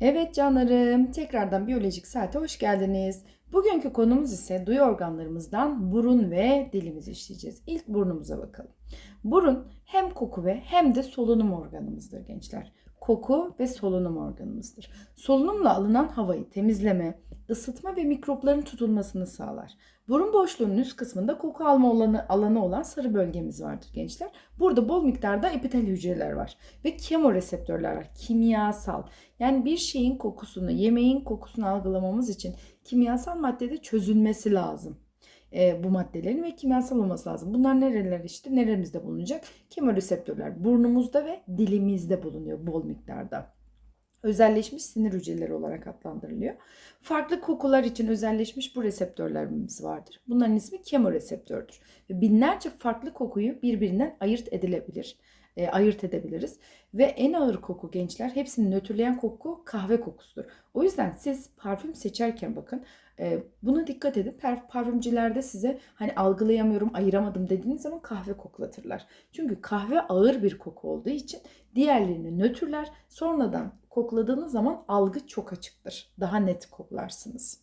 Evet canlarım, tekrardan biyolojik saate hoş geldiniz. Bugünkü konumuz ise duyu organlarımızdan burun ve dilimizi işleyeceğiz. İlk burnumuza bakalım. Burun hem koku ve hem de solunum organımızdır gençler. Koku ve solunum organımızdır. Solunumla alınan havayı temizleme, ısıtma ve mikropların tutulmasını sağlar. Burun boşluğunun üst kısmında koku alma alanı, alanı olan sarı bölgemiz vardır gençler. Burada bol miktarda epitel hücreler var ve kemoreseptörler var. Kimyasal. Yani bir şeyin kokusunu, yemeğin kokusunu algılamamız için kimyasal maddede çözülmesi lazım. E, bu maddelerin ve kimyasal olması lazım. Bunlar nereler işte neremizde bulunacak? Kemoreseptörler burnumuzda ve dilimizde bulunuyor bol miktarda. Özelleşmiş sinir hücreleri olarak adlandırılıyor. Farklı kokular için özelleşmiş bu reseptörlerimiz vardır. Bunların ismi kemoreseptördür. Ve binlerce farklı kokuyu birbirinden ayırt edilebilir e, ayırt edebiliriz. Ve en ağır koku gençler hepsini nötrleyen koku kahve kokusudur. O yüzden siz parfüm seçerken bakın buna dikkat edin. Per, parfümcülerde size hani algılayamıyorum, ayıramadım dediğiniz zaman kahve koklatırlar. Çünkü kahve ağır bir koku olduğu için diğerlerini nötrler. Sonradan kokladığınız zaman algı çok açıktır. Daha net koklarsınız.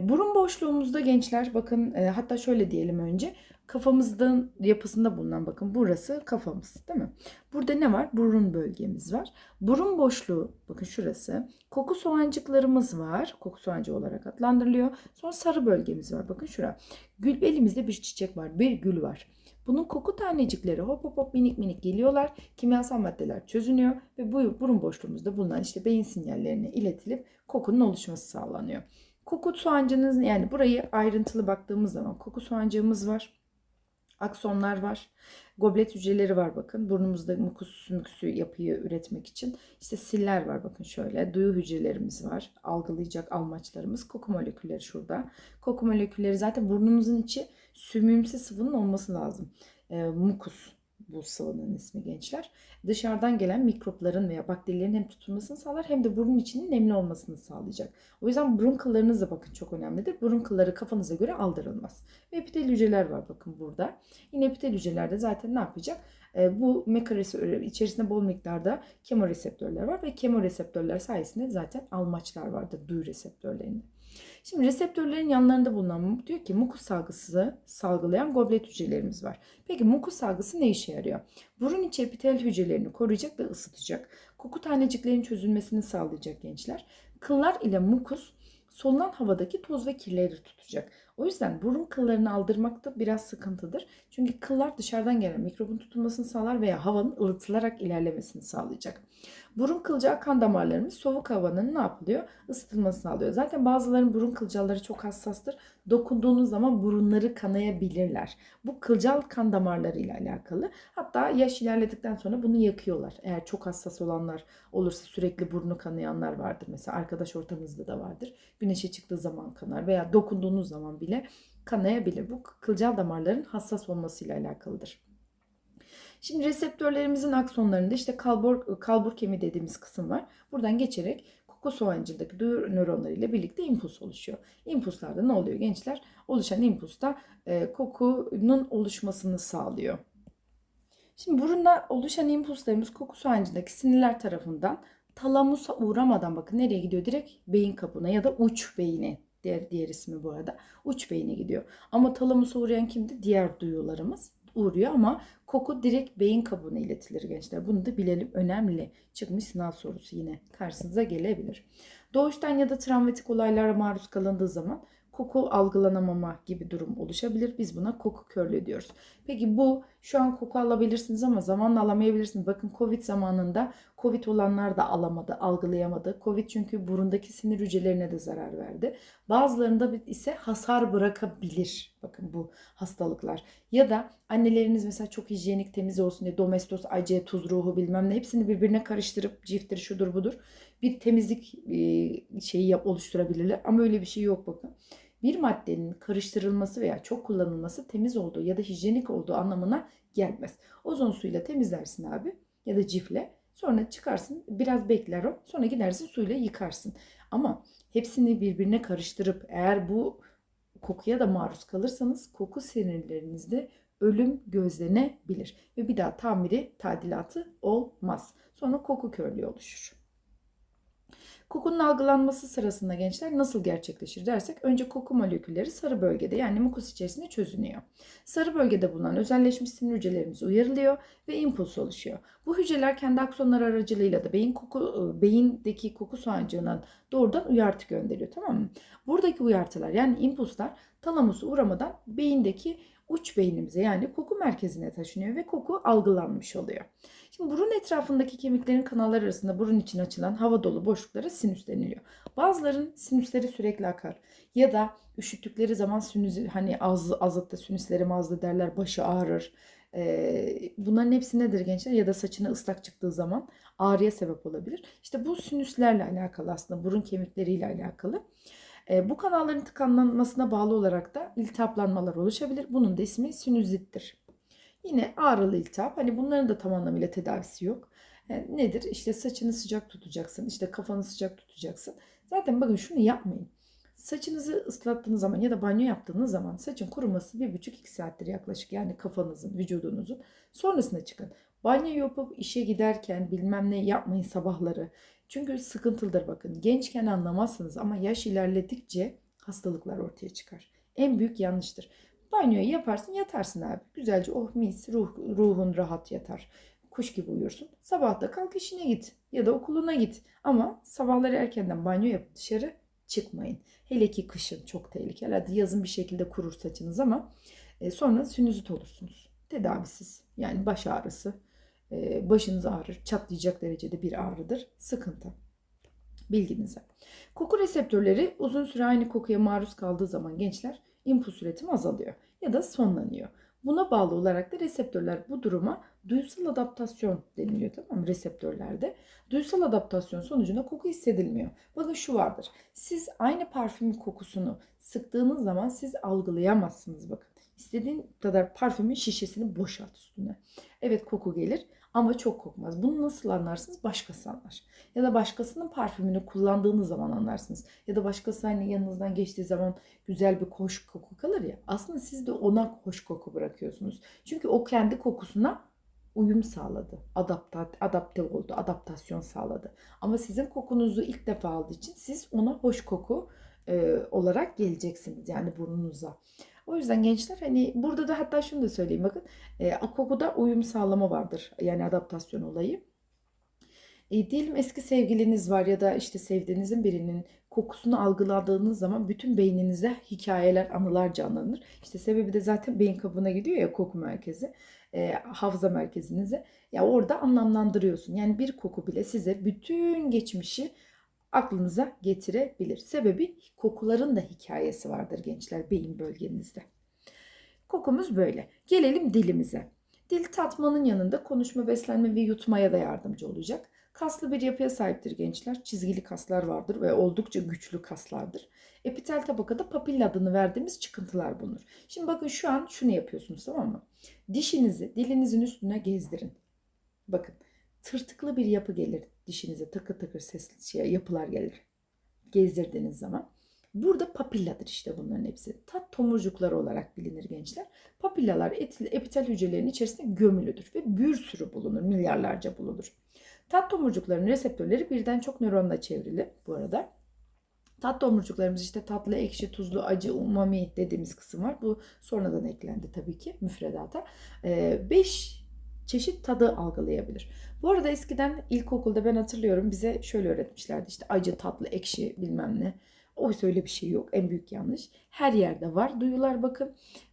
Burun boşluğumuzda gençler bakın hatta şöyle diyelim önce kafamızın yapısında bulunan bakın burası kafamız değil mi? Burada ne var? Burun bölgemiz var. Burun boşluğu bakın şurası. Koku soğancıklarımız var. Koku soğancı olarak adlandırılıyor. Sonra sarı bölgemiz var. Bakın şura. Gül elimizde bir çiçek var. Bir gül var. Bunun koku tanecikleri hop hop hop minik minik geliyorlar. Kimyasal maddeler çözünüyor ve bu burun boşluğumuzda bulunan işte beyin sinyallerine iletilip kokunun oluşması sağlanıyor. Koku soğancınız yani burayı ayrıntılı baktığımız zaman koku soğancığımız var aksonlar var. Goblet hücreleri var bakın. Burnumuzda mukus sümüksü yapıyı üretmek için. İşte siller var bakın şöyle. Duyu hücrelerimiz var. Algılayacak almaçlarımız. Koku molekülleri şurada. Koku molekülleri zaten burnumuzun içi sümümsü sıvının olması lazım. E, mukus bu sıvının ismi gençler. Dışarıdan gelen mikropların veya bakterilerin hem tutulmasını sağlar hem de burun içinin nemli olmasını sağlayacak. O yüzden burun kıllarınız da bakın çok önemlidir. Burun kılları kafanıza göre aldırılmaz. Ve epitel hücreler var bakın burada. Yine epitel hücrelerde zaten ne yapacak? E, bu mekareseptör içerisinde bol miktarda kemoreseptörler var ve kemoreseptörler sayesinde zaten almaçlar vardır duyu reseptörlerinde. Şimdi reseptörlerin yanlarında bulunan diyor ki mukus salgısı salgılayan goblet hücrelerimiz var. Peki mukus salgısı ne işe yarıyor? Burun içi epitel hücrelerini koruyacak ve ısıtacak. Koku taneciklerin çözülmesini sağlayacak gençler. Kıllar ile mukus solunan havadaki toz ve kirleri tutacak. O yüzden burun kıllarını aldırmak da biraz sıkıntıdır. Çünkü kıllar dışarıdan gelen mikrobun tutulmasını sağlar veya havanın ılıtılarak ilerlemesini sağlayacak. Burun kılcal kan damarlarımız soğuk havanın ne yapılıyor? Isıtılmasını sağlıyor. Zaten bazıların burun kılcalları çok hassastır. Dokunduğunuz zaman burunları kanayabilirler. Bu kılcal kan damarları ile alakalı. Hatta yaş ilerledikten sonra bunu yakıyorlar. Eğer çok hassas olanlar olursa sürekli burnu kanayanlar vardır. Mesela arkadaş ortamınızda da vardır. Güneşe çıktığı zaman kanar veya dokunduğunuz zaman bile kanayabilir. Bu kılcal damarların hassas olmasıyla alakalıdır. Şimdi reseptörlerimizin aksonlarında işte kalbur, kalbur kemiği dediğimiz kısım var. Buradan geçerek koku soğancındaki duyu nöronları ile birlikte impuls oluşuyor. İmpulslarda ne oluyor gençler? Oluşan impulsta e, kokunun oluşmasını sağlıyor. Şimdi burunda oluşan impulslarımız koku soğancındaki sinirler tarafından talamusa uğramadan bakın nereye gidiyor? Direkt beyin kapına ya da uç beyine diğer, diğer ismi bu arada. Uç beyine gidiyor. Ama talamusa uğrayan kimdi? Diğer duyularımız uğruyor ama koku direkt beyin kabuğuna iletilir gençler. Bunu da bilelim önemli. Çıkmış sınav sorusu yine karşınıza gelebilir. Doğuştan ya da travmatik olaylara maruz kalındığı zaman koku algılanamama gibi durum oluşabilir. Biz buna koku körlüğü diyoruz. Peki bu şu an koku alabilirsiniz ama zamanla alamayabilirsiniz. Bakın Covid zamanında Covid olanlar da alamadı, algılayamadı. Covid çünkü burundaki sinir hücrelerine de zarar verdi. Bazılarında ise hasar bırakabilir. Bakın bu hastalıklar. Ya da anneleriniz mesela çok hijyenik, temiz olsun diye domestos, acı, tuz ruhu bilmem ne hepsini birbirine karıştırıp ciftir şudur budur bir temizlik şeyi oluşturabilirler. Ama öyle bir şey yok bakın bir maddenin karıştırılması veya çok kullanılması temiz olduğu ya da hijyenik olduğu anlamına gelmez. Ozon suyuyla temizlersin abi ya da cifle. Sonra çıkarsın biraz bekler o. Sonra gidersin suyla yıkarsın. Ama hepsini birbirine karıştırıp eğer bu kokuya da maruz kalırsanız koku sinirlerinizde ölüm gözlenebilir. Ve bir daha tamiri tadilatı olmaz. Sonra koku körlüğü oluşur. Kokunun algılanması sırasında gençler nasıl gerçekleşir dersek önce koku molekülleri sarı bölgede yani mukus içerisinde çözünüyor. Sarı bölgede bulunan özelleşmiş sinir hücrelerimiz uyarılıyor ve impuls oluşuyor. Bu hücreler kendi aksonlar aracılığıyla da beyin koku beyindeki koku soğancığına doğrudan uyartı gönderiyor tamam mı? Buradaki uyartılar yani impulslar talamusu uğramadan beyindeki uç beynimize yani koku merkezine taşınıyor ve koku algılanmış oluyor. Şimdi burun etrafındaki kemiklerin kanalları arasında burun için açılan hava dolu boşluklara sinüs deniliyor. Bazıların sinüsleri sürekli akar ya da üşüttükleri zaman sinüs hani az azıtta sinüslerim azdı derler başı ağrır. Ee, bunların hepsi nedir gençler ya da saçına ıslak çıktığı zaman ağrıya sebep olabilir. İşte bu sinüslerle alakalı aslında burun kemikleriyle alakalı. E, bu kanalların tıkanmasına bağlı olarak da iltihaplanmalar oluşabilir. Bunun da ismi sinüzittir. Yine ağrılı iltihap. Hani bunların da tam anlamıyla tedavisi yok. E, nedir? İşte saçını sıcak tutacaksın. işte kafanı sıcak tutacaksın. Zaten bakın şunu yapmayın. Saçınızı ıslattığınız zaman ya da banyo yaptığınız zaman saçın kuruması 1,5-2 saattir yaklaşık. Yani kafanızın, vücudunuzun. Sonrasında çıkın. Banyo yapıp işe giderken bilmem ne yapmayın sabahları. Çünkü sıkıntılıdır bakın. Gençken anlamazsınız ama yaş ilerledikçe hastalıklar ortaya çıkar. En büyük yanlıştır. Banyoyu yaparsın yatarsın abi. Güzelce oh mis ruh, ruhun rahat yatar. Kuş gibi uyursun. Sabah da kalk işine git ya da okuluna git. Ama sabahları erkenden banyo yapıp dışarı çıkmayın. Hele ki kışın çok tehlikeli. Hadi yazın bir şekilde kurur saçınız ama e, sonra sinüzit olursunuz. Tedavisiz. Yani baş ağrısı, e, başınız ağrır, çatlayacak derecede bir ağrıdır. Sıkıntı. Bilginize. Koku reseptörleri uzun süre aynı kokuya maruz kaldığı zaman gençler impuls üretimi azalıyor ya da sonlanıyor. Buna bağlı olarak da reseptörler bu duruma duysal adaptasyon deniliyor tamam mı reseptörlerde. Duysal adaptasyon sonucunda koku hissedilmiyor. Bakın şu vardır. Siz aynı parfümün kokusunu sıktığınız zaman siz algılayamazsınız bakın. İstediğin kadar parfümün şişesini boşalt üstüne. Evet koku gelir ama çok kokmaz. Bunu nasıl anlarsınız? Başkası anlar. Ya da başkasının parfümünü kullandığınız zaman anlarsınız. Ya da başkası hani yanınızdan geçtiği zaman güzel bir hoş koku kalır ya. Aslında siz de ona hoş koku bırakıyorsunuz. Çünkü o kendi kokusuna uyum sağladı. Adapte, adapte oldu. Adaptasyon sağladı. Ama sizin kokunuzu ilk defa aldığı için siz ona hoş koku e, olarak geleceksiniz. Yani burnunuza. O yüzden gençler hani burada da hatta şunu da söyleyeyim bakın. E, kokuda uyum sağlama vardır. Yani adaptasyon olayı. E, diyelim eski sevgiliniz var ya da işte sevdiğinizin birinin kokusunu algıladığınız zaman bütün beyninize hikayeler, anılar canlanır. İşte sebebi de zaten beyin kabuğuna gidiyor ya koku merkezi, e, hafıza merkezinize. Ya orada anlamlandırıyorsun. Yani bir koku bile size bütün geçmişi aklınıza getirebilir. Sebebi kokuların da hikayesi vardır gençler beyin bölgenizde. Kokumuz böyle. Gelelim dilimize. Dil tatmanın yanında konuşma, beslenme ve yutmaya da yardımcı olacak. Kaslı bir yapıya sahiptir gençler. Çizgili kaslar vardır ve oldukça güçlü kaslardır. Epitel tabakada papilla adını verdiğimiz çıkıntılar bulunur. Şimdi bakın şu an şunu yapıyorsunuz tamam mı? Dişinizi dilinizin üstüne gezdirin. Bakın tırtıklı bir yapı gelir dişinize takır takır sesli şey, yapılar gelir gezdirdiğiniz zaman. Burada papilladır işte bunların hepsi. Tat tomurcukları olarak bilinir gençler. Papillalar epitel hücrelerinin içerisinde gömülüdür ve bir sürü bulunur, milyarlarca bulunur. Tat tomurcuklarının reseptörleri birden çok nöronla çevrili bu arada. Tat tomurcuklarımız işte tatlı, ekşi, tuzlu, acı, umami dediğimiz kısım var. Bu sonradan eklendi tabii ki müfredata. 5 ee, çeşit tadı algılayabilir. Bu arada eskiden ilkokulda ben hatırlıyorum bize şöyle öğretmişlerdi işte acı, tatlı, ekşi bilmem ne. Oysa öyle bir şey yok. En büyük yanlış. Her yerde var. Duyular bakın.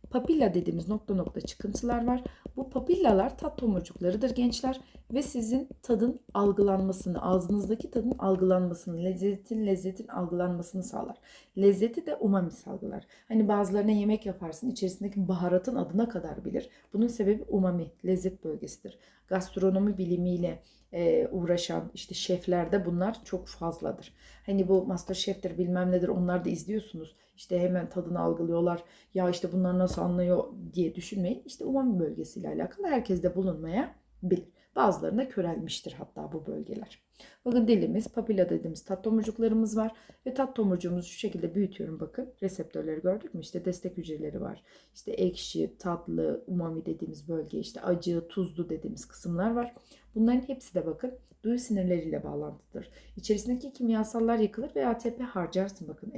Papilla dediğimiz nokta nokta çıkıntılar var. Bu papillalar tat tomurcuklarıdır gençler ve sizin tadın algılanmasını, ağzınızdaki tadın algılanmasını, lezzetin lezzetin algılanmasını sağlar. Lezzeti de umami salgılar. Hani bazılarına yemek yaparsın, içerisindeki baharatın adına kadar bilir. Bunun sebebi umami, lezzet bölgesidir. Gastronomi bilimiyle e, uğraşan işte şeflerde bunlar çok fazladır. Hani bu Master Chef'tir bilmem nedir onlar da izliyorsunuz. İşte hemen tadını algılıyorlar. Ya işte bunlar nasıl anlıyor diye düşünmeyin. İşte umami bölgesiyle alakalı herkes de bulunmaya bilir. Bazılarında körelmiştir hatta bu bölgeler. Bakın dilimiz, papila dediğimiz tat tomurcuklarımız var. Ve tat tomurcuğumuzu şu şekilde büyütüyorum bakın. Reseptörleri gördük mü? İşte destek hücreleri var. İşte ekşi, tatlı, umami dediğimiz bölge, işte acı, tuzlu dediğimiz kısımlar var. Bunların hepsi de bakın duyu sinirleriyle bağlantıdır. İçerisindeki kimyasallar yakılır ve ATP harcarsın bakın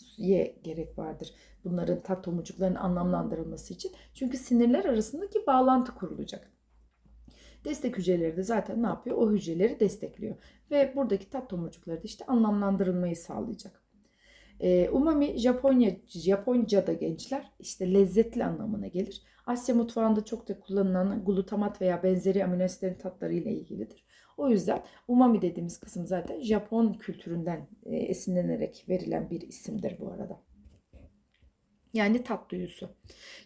enerjiye gerek vardır. Bunların tat tomurcuklarının anlamlandırılması için. Çünkü sinirler arasındaki bağlantı kurulacak. Destek hücreleri de zaten ne yapıyor? O hücreleri destekliyor. Ve buradaki tat tomurcukları da işte anlamlandırılmayı sağlayacak. Ee, umami Japonya, Japonca'da gençler işte lezzetli anlamına gelir. Asya mutfağında çok da kullanılan glutamat veya benzeri amino asitlerin tatları ile ilgilidir. O yüzden umami dediğimiz kısım zaten Japon kültüründen e, esinlenerek verilen bir isimdir bu arada. Yani tat duyusu.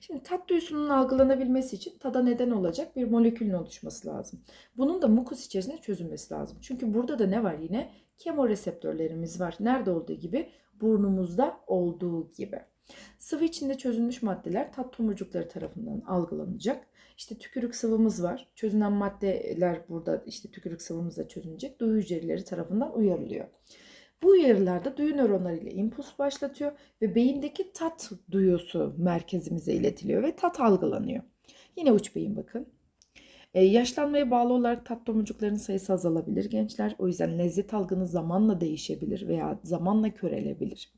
Şimdi tat duyusunun algılanabilmesi için tada neden olacak bir molekülün oluşması lazım. Bunun da mukus içerisinde çözülmesi lazım. Çünkü burada da ne var yine? Kemoreseptörlerimiz var. Nerede olduğu gibi? Burnumuzda olduğu gibi. Sıvı içinde çözülmüş maddeler tat tomurcukları tarafından algılanacak. İşte tükürük sıvımız var. Çözünen maddeler burada işte tükürük sıvımızda çözünecek. Duyu hücreleri tarafından uyarılıyor. Bu uyarılarda duyu nöronları ile impuls başlatıyor ve beyindeki tat duyusu merkezimize iletiliyor ve tat algılanıyor. Yine uç beyin bakın. Ee, yaşlanmaya bağlı olarak tat tomurcuklarının sayısı azalabilir gençler. O yüzden lezzet algınız zamanla değişebilir veya zamanla körelebilir.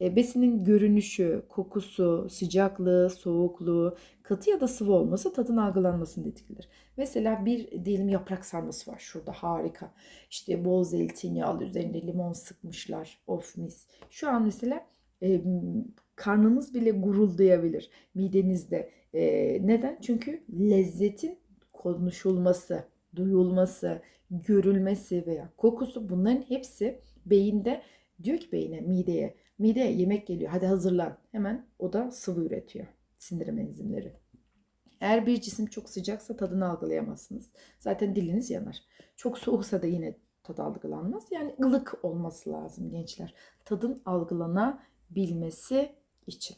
E, besinin görünüşü, kokusu, sıcaklığı, soğukluğu, katı ya da sıvı olması tadın algılanmasını tetikler. Mesela bir diyelim yaprak sarması var şurada harika. İşte bol zeytinyağlı üzerinde limon sıkmışlar. Of mis. Şu an mesela e, karnınız bile guruldayabilir midenizde. E, neden? Çünkü lezzetin konuşulması, duyulması, görülmesi veya kokusu bunların hepsi beyinde diyor ki beyine, mideye Mide yemek geliyor. Hadi hazırlan. Hemen o da sıvı üretiyor. Sindirim enzimleri. Eğer bir cisim çok sıcaksa tadını algılayamazsınız. Zaten diliniz yanar. Çok soğuksa da yine tad algılanmaz. Yani ılık olması lazım gençler. Tadın algılanabilmesi için.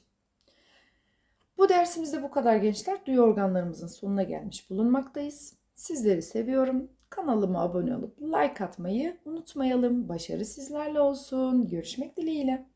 Bu dersimizde bu kadar gençler. Duyu organlarımızın sonuna gelmiş bulunmaktayız. Sizleri seviyorum. Kanalıma abone olup like atmayı unutmayalım. Başarı sizlerle olsun. Görüşmek dileğiyle.